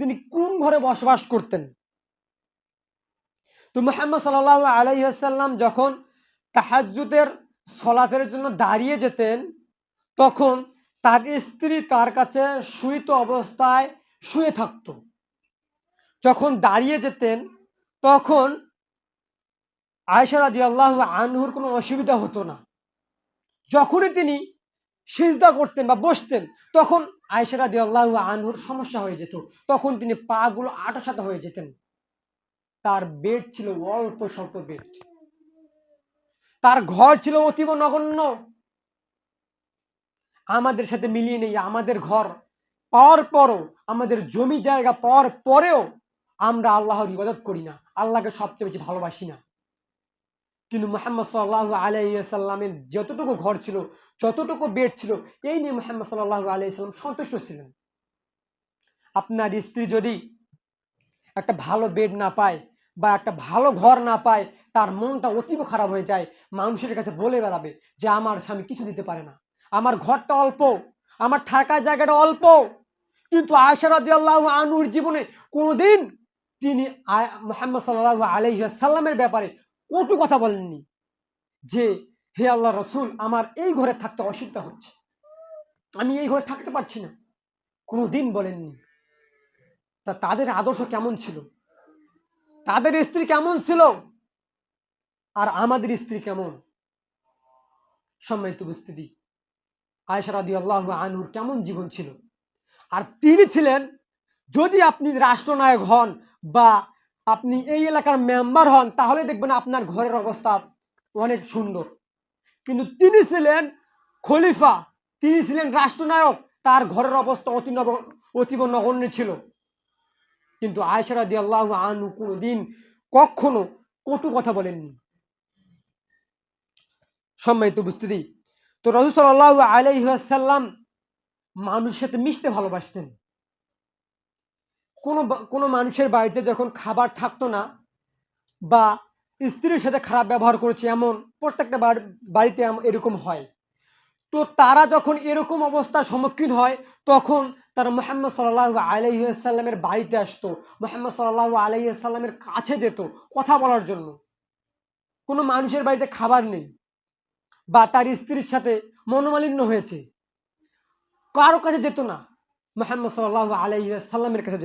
তিনি কোন ঘরে বসবাস করতেন। তো মোহাম্মদ সাল আলাইসাল্লাম যখন তাহাজুদের সলাতের জন্য দাঁড়িয়ে যেতেন, তখন তার স্ত্রী তার কাছে শুইত অবস্থায় শুয়ে থাকতো। যখন দাঁড়িয়ে যেতেন, তখন আয়সা রাজি আল্লাহ আনহুর কোনো অসুবিধা হতো না। যখনই তিনি সিজদা করতেন বা বসতেন, তখন আয়সা রাজি আল্লাহ আনহুর সমস্যা হয়ে যেত। তখন তিনি পা গুলো আটাসাটা হয়ে যেতেন। তার বেড ছিল অল্প স্বল্প বেড। তার ঘর ছিল অতীব নগণ্য। আমাদের সাথে মিলিয়ে নেই, আমাদের ঘর। পাওয়ার পরও, আমাদের জমি জায়গা পাওয়ার পরেও আমরা আল্লাহর ইবাদত করি না, আল্লাহকে সবচেয়ে বেশি ভালোবাসি না। কিন্তু মোহাম্মদ সাল্লাহ আলাইসাল্লামের যতটুকু ঘর ছিল, যতটুকু বেড ছিল, এই নিয়ে মোহাম্মদ সাল্লাহ আলাইসাল্লাম সন্তুষ্ট ছিলেন। আপনার স্ত্রী যদি একটা ভালো বেড না পায় বা একটা ভালো ঘর না পায়, তার মনটা অতীব খারাপ হয়ে যায়, মানুষের কাছে বলে বেড়াবে যে, আমার স্বামী কিছু দিতে পারে না। আমার ঘরটা অল্প, আমার থাকার জায়গাটা অল্প। কিন্তু আয়সারাদি আনুর জীবনে কোনোদিন তিনি মোহাম্মদ সাল্লাহ আলহিসাল্লামের ব্যাপারে কটু কথা বলেননি যে, হে আল্লাহ রসুল, আমার এই ঘরে থাকতে অসুবিধা হচ্ছে। আমি এই ঘরে থাকতে পারছি না। কোনো দিন বলেননি। তা তাদের আদর্শ কেমন ছিল? তাদের স্ত্রী কেমন ছিল? আর আমাদের স্ত্রী কেমন? সম্মানিত উপস্থিতি আয়সারাদি আল্লাহ আনুর কেমন জীবন ছিল? আর তিনি ছিলেন, যদি আপনি রাষ্ট্রনায়ক হন বা আপনি এই এলাকার মেম্বার হন, তাহলে দেখবেন আপনার ঘরের অবস্থা অনেক সুন্দর। কিন্তু তিনি ছিলেন খলিফা, তিনি ছিলেন রাষ্ট্রনায়ক, তার ঘরের অবস্থা অতি নব অতীব নগণ্য ছিল। কিন্তু আয়সারা দি আল্লাহ আনু কোনোদিন কখনো কটু কথা বলেননি। সম্মানিত উপস্থিতি, তো রসুসাল্লাহ আলাইসাল্লাম মানুষের সাথে মিশতে ভালোবাসতেন। কোনো কোনো মানুষের বাড়িতে যখন খাবার থাকতো না বা স্ত্রীর সাথে খারাপ ব্যবহার করেছে, এমন প্রত্যেকটা বাড়িতে এরকম হয়। তো তারা যখন এরকম অবস্থার সম্মুখীন হয়, তখন তারা মোহাম্মদ সাল্লাহ আলহিসাল্লামের বাড়িতে আসতো, মোহাম্মদ সাল্লাহ আলহিসাল্লামের কাছে যেত কথা বলার জন্য। কোনো মানুষের বাড়িতে খাবার নেই বা তার স্ত্রীর সাথে মনোমালিন্য হয়েছে, কারও কাছে যেত না, মোহাম্মদ সাল্লাহ আলহিসাল্লামের কাছে যেত।